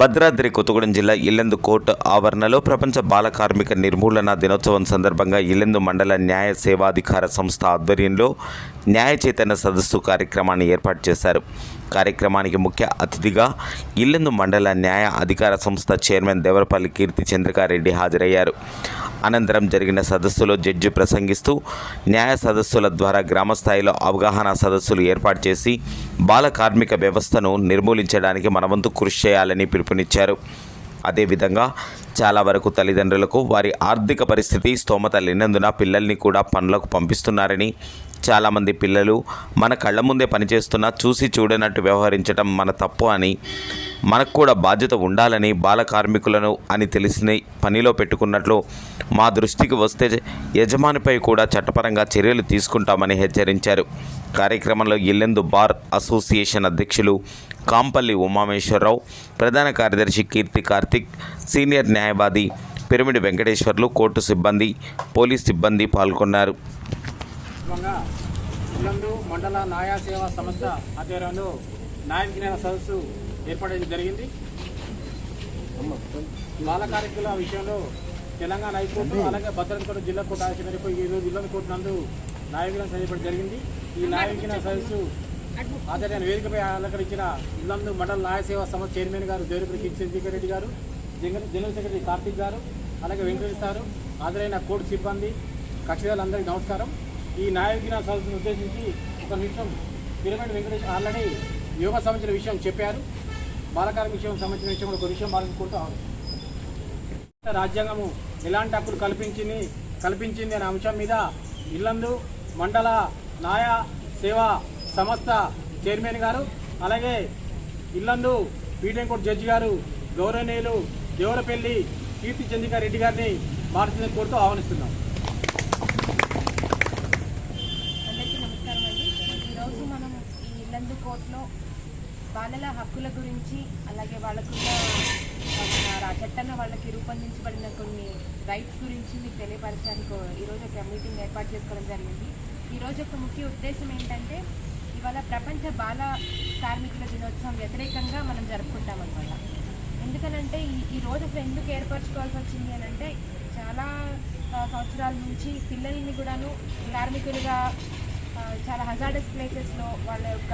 భద్రాద్రి కొత్తగూడెం జిల్లా ఇల్లెందు కోర్టు ఆవరణలో ప్రపంచ బాల కార్మిక నిర్మూలన దినోత్సవం సందర్భంగా ఇల్లెందు మండల న్యాయ సేవాధికార సంస్థ ఆధ్వర్యంలో న్యాయ చైతన్య సదస్సు కార్యక్రమాన్ని ఏర్పాటు చేశారు. కార్యక్రమానికి ముఖ్య అతిథిగా ఇల్లెందు మండల న్యాయ అధికార సంస్థ చైర్మన్ దేవరపల్లి కీర్తి చంద్రికారెడ్డి హాజరయ్యారు. అనంతరం జరిగిన సదస్సులో జడ్జి ప్రసంగిస్తూ న్యాయ సదస్సుల ద్వారా గ్రామస్థాయిలో అవగాహన సదస్సులు ఏర్పాటు చేసి బాల కార్మిక వ్యవస్థను నిర్మూలించడానికి మనవంతు కృషి చేయాలని పిలుపునిచ్చారు. అదేవిధంగా చాలా వరకు తల్లిదండ్రులకు వారి ఆర్థిక పరిస్థితి స్తోమత లేనందున పిల్లల్ని కూడా పనులకు పంపిస్తున్నారని చాలామంది పిల్లలు మన కళ్ళ ముందే పనిచేస్తున్నా చూసి చూడనట్టు వ్యవహరించడం మన తప్పు అని మనకు కూడా బాధ్యత ఉండాలని బాల కార్మికులను అని తెలిసిన పనిలో పెట్టుకున్నట్లు మా దృష్టికి వస్తే యజమానిపై కూడా చట్టపరంగా చర్యలు తీసుకుంటామని హెచ్చరించారు. కార్యక్రమంలో ఇల్లెందు బార్ అసోసియేషన్ అధ్యక్షులు కాంపల్లి ఉమామేశ్వరరావు ప్రధాన కార్యదర్శి కీర్తి కార్తిక్ సీనియర్ న్యాయవాది పిరమిడ్ వెంకటేశ్వర్లు కోర్టు సిబ్బంది పోలీస్ సిబ్బంది పాల్గొన్నారు. మండల న్యాయ సేవా సంస్థ ఆధ్వర్యంలో న్యాయ విజ్ఞాన సదస్సు ఏర్పడడం జరిగింది. బాల కార్మికుల విషయంలో తెలంగాణ హైకోర్టు అలాగే భద్రాద్రి జిల్లా కోర్టు ఆదేశం మేరకు ఈ రోజు కోర్టు నందు న్యాయ విజ్ఞాన సదస్సు జరిగింది. ఈ న్యాయ విజ్ఞాన సదస్సు ఆచార్య వేదికపై అలంకరించిన ఇల్లందు మండల న్యాయసేవ సంస్థ చైర్మన్ గారు జోరిపురి చంద్రశేఖర్ రెడ్డి గారు జనరల్ సెక్రటరీ కార్తీక్ గారు అలాగే వెంకటేష్ గారు హాజరైన కోర్టు సిబ్బంది కక్షిదారులందరికీ నమస్కారం. ఈ న్యాయ విజ్ఞాన సదస్సును ఉద్దేశించి ఒక నిమిషం పిరమిడ్ వెంకటేష్ ఆల్రెడీ యోగా సంబంధించిన విషయం చెప్పారు. బాలకార్మిక విషయం సంబంధించిన విషయం ఒక విషయం బాలకుంటూ రాజ్యాంగము ఎలాంటి హక్కులు కల్పించింది కల్పించింది అనే అంశం మీద ఇల్లందు మండల న్యాయ సేవా సంస్థ చైర్మన్ గారు అలాగే ఇల్లందు పీఠం కోర్టు జడ్జి గారు గౌరవనీయులు దేవరపల్లి కీర్తి చంద్రికా రెడ్డి గారిని మార్చిన కోర్టు ఆహ్వానిస్తున్నాం. అందరికీ నమస్కారం అండి. ఈరోజు మనం ఈ ఇల్లందు కోర్టులో బాలల హక్కుల గురించి అలాగే వాళ్ళకున్న ఆ, చట్టంలో వాళ్ళకి రూపొందించబడిన కొన్ని రైట్స్ గురించి మీకు తెలియపరచడానికి ఈరోజు ఒక మీటింగ్ ఏర్పాటు చేసుకోవడం జరిగింది. ఈరోజు ఒక ముఖ్య ఉద్దేశం ఏంటంటే ఇవాళ ప్రపంచ బాల కార్మికుల దినోత్సవం వ్యతిరేకంగా మనం జరుపుకుంటాం అనమాట ఎందుకనంటే ఈ ఈ రోజు అసలు ఎందుకు ఏర్పరచుకోవాల్సి వచ్చింది అని అంటే చాలా సంవత్సరాల నుంచి పిల్లల్ని కూడాను కార్మికులుగా చాలా హజార్డస్ ప్లేసెస్లో వాళ్ళ యొక్క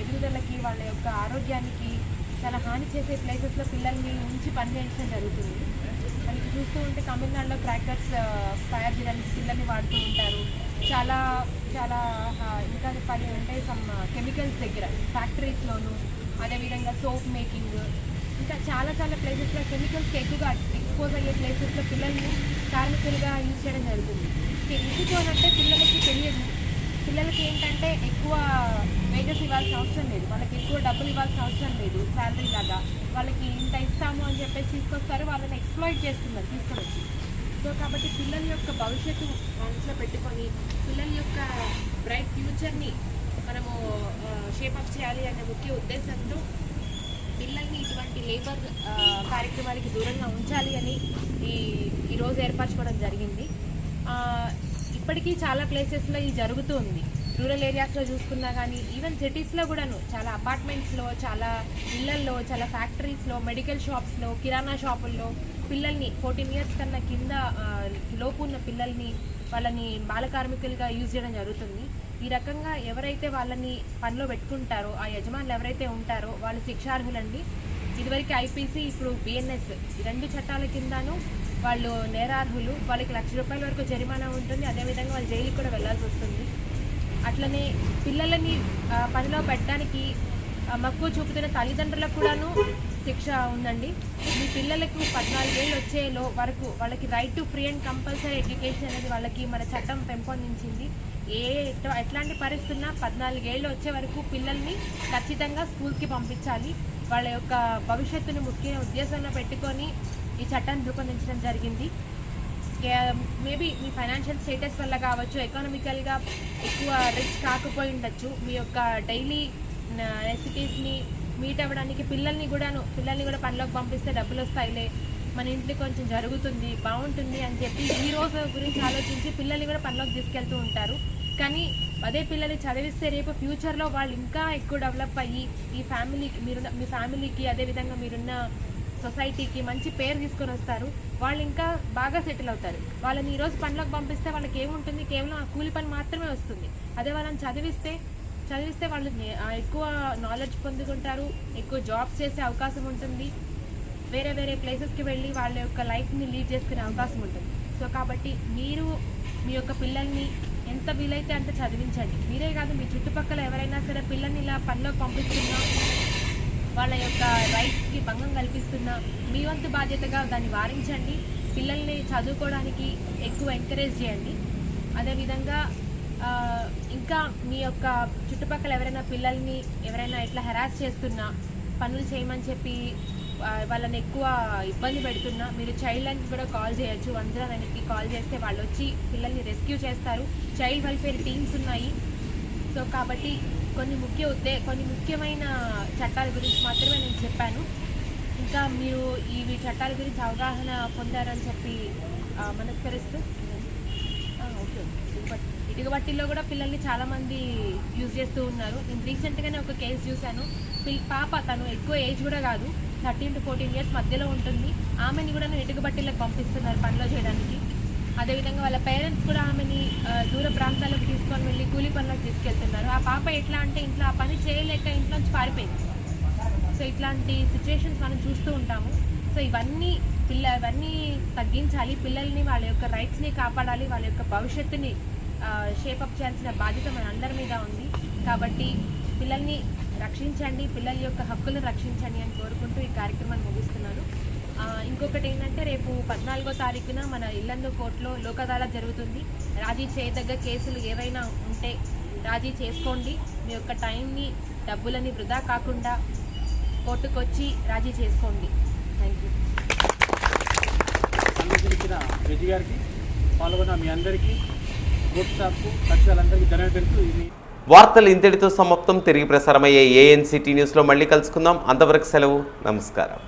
ఎదుగుదలకి వాళ్ళ యొక్క ఆరోగ్యానికి చాలా హాని చేసే ప్లేసెస్లో పిల్లల్ని ఉంచి పనిచేయించడం జరుగుతుంది. చూస్తూ ఉంటే తమిళనాడులో క్రాకర్స్ తయారు చేయడానికి పిల్లల్ని వాడుతూ ఉంటారు. చాలా చాలా ఇంకా పని అంటే సమ్ కెమికల్స్ దగ్గర ఫ్యాక్టరీస్లోను అదేవిధంగా సోప్ మేకింగ్ ఇంకా చాలా చాలా ప్లేసెస్లో కెమికల్స్కి ఎక్కువగా ఎక్స్పోజ్ అయ్యే ప్లేసెస్లో పిల్లల్ని కార్మికులుగా యూజ్ చేయడం జరుగుతుంది. ఎందుకు అంటే పిల్లలకి తెలియదు. పిల్లలకి ఏంటంటే ఎక్కువ వేజెస్ ఇవ్వాల్సిన అవసరం లేదు. వాళ్ళకి ఎక్కువ డబ్బులు ఇవ్వాల్సిన అవసరం లేదు. శాలరీ లాగా. వాళ్ళకి ఇంత ఇస్తాము అని చెప్పేసి తీసుకొస్తారు. వాళ్ళని ఎక్స్ప్లాయిట్ చేస్తున్నారు తీసుకొని వచ్చి సో కాబట్టి పిల్లల యొక్క భవిష్యత్తు మనసులో పెట్టుకొని పిల్లల యొక్క బ్రైట్ ఫ్యూచర్ని మనము షేపప్ చేయాలి అనే ముఖ్య ఉద్దేశంతో పిల్లల్ని ఇటువంటి లేబర్ కార్యక్రమాలకి దూరంగా ఉంచాలి అని ఈ ఈరోజు ఏర్పరచుకోవడం జరిగింది. ఇప్పటికీ చాలా ప్లేసెస్లో ఇది జరుగుతూ ఉంది. రూరల్ ఏరియాస్లో చూసుకున్నా కానీ ఈవెన్ సిటీస్లో కూడాను చాలా అపార్ట్మెంట్స్లో చాలా ఇళ్ళల్లో చాలా ఫ్యాక్టరీస్లో మెడికల్ షాప్స్లో కిరాణా షాపుల్లో పిల్లల్ని ఫోర్టీన్ ఇయర్స్ కన్నా కింద లోపు ఉన్న పిల్లల్ని వాళ్ళని బాల కార్మికులుగా యూజ్ చేయడం జరుగుతుంది. ఈ రకంగా ఎవరైతే వాళ్ళని పనిలో పెట్టుకుంటారో ఆ యజమానులు ఎవరైతే ఉంటారో వాళ్ళు శిక్షార్హులండి. ఇదివరకు ఐపీసీ ఇప్పుడు బిఎన్ఎస్ ఈ రెండు చట్టాల కిందను వాళ్ళు నేరార్హులు. వాళ్ళకి లక్ష రూపాయల వరకు జరిమానా ఉంటుంది. అదేవిధంగా వాళ్ళు జైలుకి కూడా వెళ్ళాల్సి వస్తుంది. అట్లనే పిల్లలని పనిలో పెట్టడానికి మక్కువ చూపుతున్న తల్లిదండ్రులకు కూడాను శిక్ష ఉందండి. మీ పిల్లలకు పద్నాలుగేళ్ళు వచ్చేలో వరకు వాళ్ళకి right to free and compulsory education అనేది వాళ్ళకి మన చట్టం పెంపొందించింది. ఏ ఎట్లాంటి ఎట్లాంటి పరిస్థితున్నా పద్నాలుగేళ్ళు వచ్చే వరకు పిల్లల్ని ఖచ్చితంగా స్కూల్కి పంపించాలి. వాళ్ళ యొక్క భవిష్యత్తును ముఖ్య ఉద్దేశంలో పెట్టుకొని ఈ చట్టాన్ని రూపొందించడం జరిగింది. మేబీ మీ ఫైనాన్షియల్ స్టేటస్ వల్ల కావచ్చు ఎకనామికల్గా ఎక్కువ రిచ్ కాకపోయి ఉండొచ్చు. మీ యొక్క డైలీ నెసిటీస్ని మీట్ అవ్వడానికి పిల్లల్ని కూడాను పిల్లల్ని కూడా పనిలోకి పంపిస్తే డబ్బులు వస్తాయిలే మన ఇంట్లో కొంచెం జరుగుతుంది బాగుంటుంది అని చెప్పి ఈ రోజు గురించి ఆలోచించి పిల్లల్ని కూడా పనిలోకి తీసుకెళ్తూ ఉంటారు. కానీ అదే పిల్లల్ని చదివిస్తే రేపు ఫ్యూచర్లో వాళ్ళు ఇంకా ఎక్కువ డెవలప్ అయ్యి ఈ ఫ్యామిలీకి మీరు మీ ఫ్యామిలీకి అదేవిధంగా మీరున్న సొసైటీకి మంచి పేరు తీసుకొని వస్తారు. వాళ్ళు ఇంకా బాగా సెటిల్ అవుతారు. వాళ్ళని ఈరోజు పనిలోకి పంపిస్తే వాళ్ళకి ఏముంటుంది? కేవలం ఆ కూలి పని మాత్రమే వస్తుంది. అదే వాళ్ళని చదివిస్తే చదివిస్తే వాళ్ళు ఎక్కువ నాలెడ్జ్ పొందుకుంటారు. ఎక్కువ జాబ్స్ చేసే అవకాశం ఉంటుంది. వేరే వేరే ప్లేసెస్కి వెళ్ళి వాళ్ళ యొక్క లైఫ్ని లీడ్ చేసుకునే అవకాశం ఉంటుంది. సో కాబట్టి మీరు మీ యొక్క పిల్లల్ని ఎంత వీలైతే అంత చదివించండి. మీరే కాదు మీ చుట్టుపక్కల ఎవరైనా సరే పిల్లల్ని ఇలా పనిలోకి పంపిస్తున్నా వాళ్ళ యొక్క రైట్స్కి భంగం కల్పిస్తున్న మీ వంతు బాధ్యతగా దాన్ని వారించండి. పిల్లల్ని చదువుకోవడానికి ఎక్కువ ఎంకరేజ్ చేయండి. అదేవిధంగా ఇంకా మీ యొక్క చుట్టుపక్కల ఎవరైనా పిల్లల్ని ఎవరైనా ఇట్లా హెరాస్ చేస్తున్నా పనులు చేయమని చెప్పి వాళ్ళని ఎక్కువ ఇబ్బంది పెడుతున్నా మీరు చైల్డ్ లైన్కి కూడా కాల్ చేయొచ్చు. వన్ జీరో నైన్కి కాల్ చేస్తే వాళ్ళు వచ్చి పిల్లల్ని రెస్క్యూ చేస్తారు. చైల్డ్ వెల్ఫేర్ టీమ్స్ ఉన్నాయి. సో కాబట్టి కొన్ని ముఖ్య ఉద్దే కొన్ని ముఖ్యమైన చట్టాల గురించి మాత్రమే నేను చెప్పాను. ఇంకా మీరు ఈ చట్టాల గురించి అవగాహన పొందారని చెప్పి మనస్కరిస్తూ. ఓకే. ఇటుక- ఇటుక కూడా పిల్లల్ని చాలామంది యూజ్ చేస్తూ ఉన్నారు. నేను రీసెంట్గానే ఒక కేసు చూశాను. పాప తను ఎక్కువ ఏజ్ కూడా కాదు. థర్టీన్ టు ఫోర్టీన్ ఇయర్స్ మధ్యలో ఉంటుంది. ఆమెని కూడా ఇటుక బట్టీలకు పంపిస్తున్నారు పనిలో చేయడానికి. అదేవిధంగా వాళ్ళ పేరెంట్స్ కూడా ఆమెని దూర ప్రాంతాలకు తీసుకొని వెళ్ళి కూలి పనులకు తీసుకెళ్తున్నారు. ఆ పాప ఎట్లా అంటే ఇంట్లో ఆ పని చేయలేక ఇంట్లో నుంచి పారిపోయింది. సో ఇట్లాంటి సిచ్యువేషన్స్ మనం చూస్తూ ఉంటాము. సో ఇవన్నీ పిల్ల ఇవన్నీ తగ్గించాలి. పిల్లల్ని వాళ్ళ యొక్క రైట్స్ని కాపాడాలి. వాళ్ళ యొక్క భవిష్యత్తుని షేపప్ చేయాల్సిన బాధ్యత మన అందరి మీద ఉంది. కాబట్టి పిల్లల్ని రక్షించండి. పిల్లల యొక్క హక్కులను రక్షించండి అని కోరుకుంటూ ఈ కార్యక్రమాన్ని ముగిస్తున్నాను. ఇంకొకటి ఏంటంటే రేపు పద్నాలుగో తారీఖున మన ఇల్లందు కోర్టులో లోక్ అదాలత్ జరుగుతుంది. రాజీ చేయదగ్గ కేసులు ఏవైనా ఉంటే రాజీ చేసుకోండి. మీ యొక్క టైంని డబ్బులని వృధా కాకుండా కోర్టుకు వచ్చి రాజీ చేసుకోండి. థ్యాంక్ యూ ఇచ్చిన రెడ్డి గారికి పాల్గొన్న మీ అందరికీ కోర్టు స్టాఫ్కు పక్షాలందరికీ ధన్యవాదాలు తెలుసు ఇది. వార్తలు ఇంతటితో సమాప్తం. తిరిగి ప్రసారమయ్యే ఏఎన్సిటీ న్యూస్లో మళ్ళీ కలుసుకుందాం. అంతవరకు సెలవు. నమస్కారం.